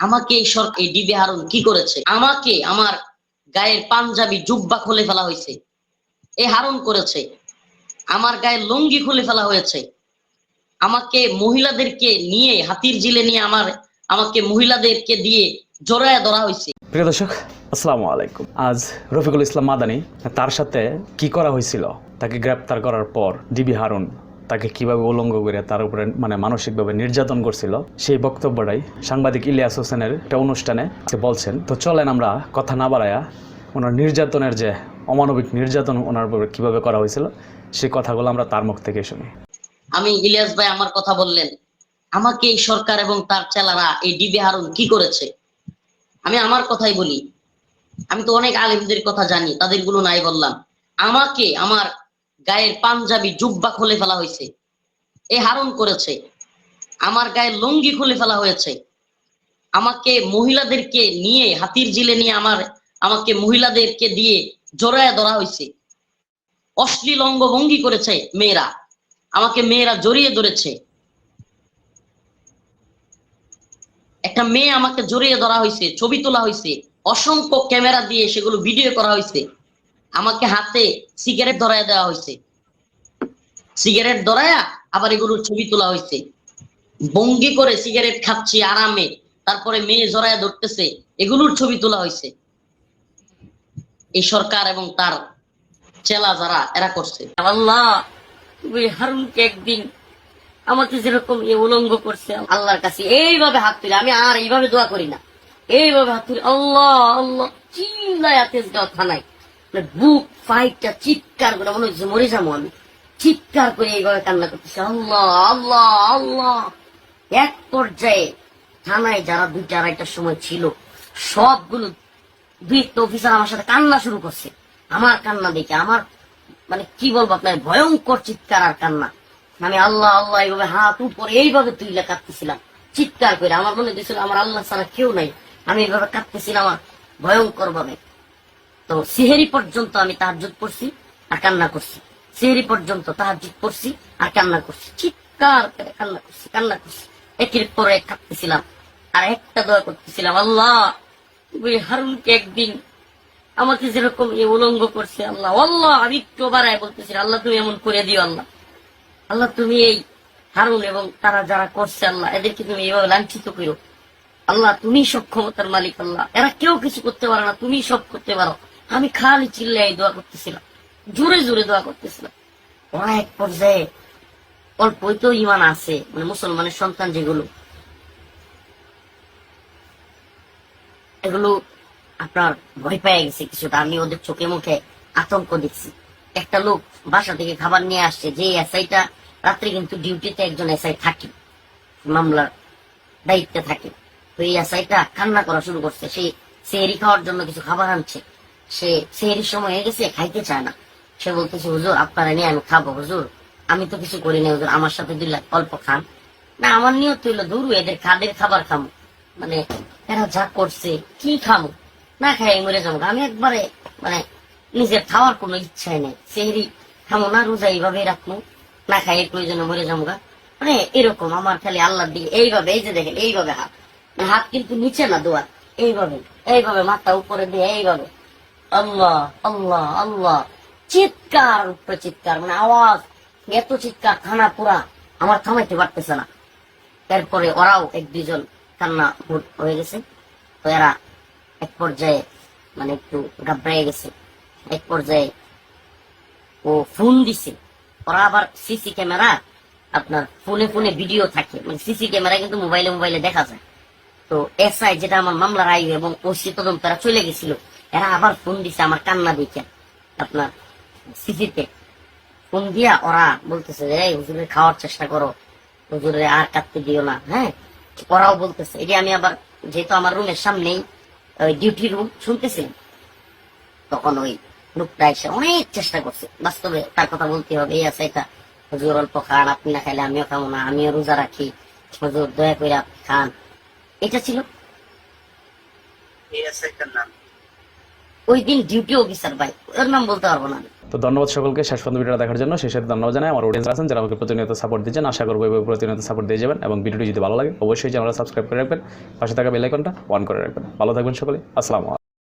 আমাকে এই সর এই ডিবি হারুন কি করেছে? আমাকে আমার গায়ের পাঞ্জাবি জুব্বা খুলে ফেলা হয়েছে। এ হারুন করেছে। আমার গায়ের লুঙ্গি খুলে ফেলা হয়েছে। আমাকে মহিলাদেরকে নিয়ে, হাতির জিলে নিয়ে আমার, আমাকে মহিলাদেরকে দিয়ে জোড়ায় ধরা হয়েছে। প্রিয় দর্শক, আসসালামু আলাইকুম। আজ রফিকুল ইসলাম মাদানি তার সাথে কি করা হয়েছিল তাকে গ্রেপ্তার করার পর ডিবি হারুন তাকে কীভাবে উলঙ্গ করে তার উপরে মানে মানসিকভাবে নির্যাতন করছিল, সেই বক্তব্যটাই সাংবাদিক ইলিয়াস হোসেনের একটা অনুষ্ঠানে বলছেন। তো চলেন আমরা কথা না বাড়ায়া ওনার নির্যাতনের যে অমানবিক নির্যাতন ওনার উপরে কীভাবে করা হয়েছিল, সেই কথাগুলো আমরা তার মুখ থেকে শুনি। আমি ইলিয়াস ভাই আমার কথা বললেন, আমাকে এই সরকার এবং তার চেলারা এই ডিবি হারুন কি করেছে? আমি আমার কথাই বলি। আমি তো অনেক আলিমদের কথা জানি তাদেরগুলো নাই বললাম। আমাকে, আমার গায়ের পাঞ্জাবি জুব্বা খুলে ফেলা হয়েছে। এ হারণ করেছে। আমার গায়ের লুঙ্গি খুলে ফেলা হয়েছে। আমাকে মহিলাদেরকে নিয়ে, হাতির জিলে নিয়ে আমার, আমাকে মহিলাদেরকে দিয়ে জোড়ায় ধরা হয়েছে। অশ্লীল অঙ্গভঙ্গি করেছে মেয়েরা। আমাকে মেয়েরা জড়িয়ে ধরেছে। একটা মেয়ে আমাকে জড়িয়ে ধরা হয়েছে, ছবি তোলা হয়েছে। অসংখ্য ক্যামেরা দিয়ে সেগুলো ভিডিও করা হয়েছে। আমাকে হাতে সিগারেট ধরায় দেওয়া হয়েছে সিগারেট ধরায়া আবার এগুলোর ছবি তোলা হয়েছে ভঙ্গি করে সিগারেট খাচ্ছি আরামে, তারপরে মেয়ে জড়ায় ধরতেছে, এগুলোর ছবি তোলা হয়েছে এই সরকার এবং তার চেলা যারা, এরা করছে। আল্লাহ, তুমি হারুনকে একদিন আমাকে যেরকম উলঙ্গ করছে, আল্লাহর কাছে এইভাবে হাত তুলে, আমি আর এইভাবে দোয়া করি না। এইভাবে হাত তুলে, আল্লাহ আল্লাহ চিল্লায় তেজগাঁও থানায় বুক ফাইটটা চিৎকার করে মনে হচ্ছে মরে যাব আমি। চিৎকার করে এইভাবে কান্না করতেছে। আল্লাহ আল্লাহ আল্লাহ। এক পর্যায়ে থানায় যারা দুইটা আড়াইটার সময় ছিল, সবগুলো দুই একটা অফিসার আমার সাথে কান্না শুরু করছে। আমার কান্না দেখে আমার মানে কি বলব আপনার, ভয়ঙ্কর চিৎকার আর কান্না। আমি আল্লাহ আল্লাহ এইভাবে হাত উপরে এইভাবে তুইলে কাঁদতেছিলাম। চিৎকার করে আমার মনে হয়েছিল আমার আল্লাহ ছাড়া কেউ নাই। আমি এইভাবে কাঁদতেছিলাম আমার ভয়ঙ্কর ভাবে তো সিহেরি পর্যন্ত আমি তাহাজুদ পড়ছি আর কান্না করছি। সিহেরি পর্যন্ত তাহাজুদ পড়ছি আর কান্না করছি। চিৎকার করে কান্না করছি কান্না করছি। একের পর এক কাঁদতেছিলাম আর একটা দোয়া করতেছিলাম, আল্লাহ হারুনকে একদিন আমাকে যেরকম এ উলঙ্গ করছে আল্লাহ আল্লাহ, আমি একটু বাড়ায় বলতেছি, আল্লাহ, তুমি এমন করে দিও আল্লাহ। আল্লাহ, তুমি এই হারুন এবং তারা যারা করছে আল্লাহ, এদেরকে তুমি এইভাবে লাঞ্ছিত করো আল্লাহ, তুমি সব ক্ষমতার মালিক আল্লাহ। এরা কেউ কিছু করতে পারে না, তুমি সব করতে পারো। আমি খালি চিল্লাই দোয়া করতেছিলাম, জোরে জোরে দোয়া করতেছিলাম। এক পর্যায়ে অল্পই তো ইমান আছে মানে মুসলমানের সন্তান যেগুলো, এগুলো আপনার ভয় পেয়ে গেছে কিছুটা। আমি ওদের চোখে মুখে আতঙ্ক দেখছি। একটা লোক বাসা থেকে খাবার নিয়ে আসছে, যে এসআইটা রাত্রে কিন্তু ডিউটিতে একজন এসআই থাকে, মামলার দায়িত্বে থাকে। তো এই এসআইটা কান্না করা শুরু করছে, সে সেরি খাওয়ার জন্য কিছু খাবার আনছে। সে সেহরির সময় হয়ে গেছে, খাইতে চায় না। সে বলতেছে, হুজুর, আপনারা নিয়ে আমি খাব, হুজুর। আমি তো কিছু করি না হুজুর। আমার সাথে দিলে অল্প খান। না, আমার নিয়ত হইল দূর এদের খাদের খাবার খামো। মানে এরা যা করছে, কি খামো? না খাই মরে যাব। আমি একবারে মানে নিজের খাওয়ার কোনো ইচ্ছাই নেই। সেহরি খামো না, রোজা এইভাবে রাখব না খাই প্রয়োজনে মরে যাব মানে এরকম আমার খালি আল্লাহর দিকে, এইভাবে, এই যে দেখেন, এইভাবে হাত। হাত কিন্তু নিচে না, দোয়ার। এইভাবে এইভাবে মাথা উপরে দিয়ে, এইভাবে। আল্লাহ আল্লাহ আল্লাহ। চিৎকার উপরে চিৎকার মানে আওয়াজ। এত চিৎকার, থানা পুরা। আমার থামাইতে পারতেছে না। এরপরে ওরাও এক দুজন কান্না হয়ে গেছে। তো এরা এক পর্যায়ে মানে একটু ঘাবড়াই গেছে। এক পর্যায়ে ও ফোন দিছে। ওরা আবার সিসি ক্যামেরা, আপনার ফোনে ফোনে ভিডিও থাকে। মানে সিসি ক্যামেরা কিন্তু মোবাইলে মোবাইলে দেখা যায়। তো এসআই, যেটা আমার মামলার আয়ু এবং ওসি তদন্তরা চলে গেছিল। এরা আবার ফোন দিছে, আমার কান্না দেখে। আপনার সিসিতে ফোন দিয়া ওরা বলতেছে যে এই হুজুরের খাওয়ার চেষ্টা করো। হুজুরে আর কাটতে দিও না। হ্যাঁ? ওরাও বলতেছে এটি আমি আবার যেহেতু আমার রুমের সামনেই ডিউটি রুম শুনতেছিলাম তখন ওই লোকটা এসে অনেক চেষ্টা করছে। বাস্তবে তার কথা বলতে হবে, এই আছে এটা। হুজুর অল্প খান, আপনি না খাইলে আমিও খাব না, আমিও রোজা রাখি। হুজুর দয়া করে আপনি খান। এটা ছিল। ওই দিন ডিউটি অফিসার ভাই, ওর নাম বলতে পারব না তো ধন্যবাদ সকলকে, শেষ পর্যন্ত ভিডিওটা দেখার জন্য শেষের ধন্যবাদ জানাই। আমার অডিয়েন্স আছেন, যারা আমাকে প্রতিনিয়ত সাপোর্ট দিচ্ছেন, আশা করব এভাবে প্রতিনিয়ত সাপোর্ট দিয়ে যাবেন এবং ভিডিওটি যদি ভালো লাগে, অবশ্যই চ্যানেলটা সাবস্ক্রাইব করে রাখবেন। পাশে থাকা বেল আইকনটা অন করে রাখবেন। ভালো থাকবেন সকলে। আসসালামু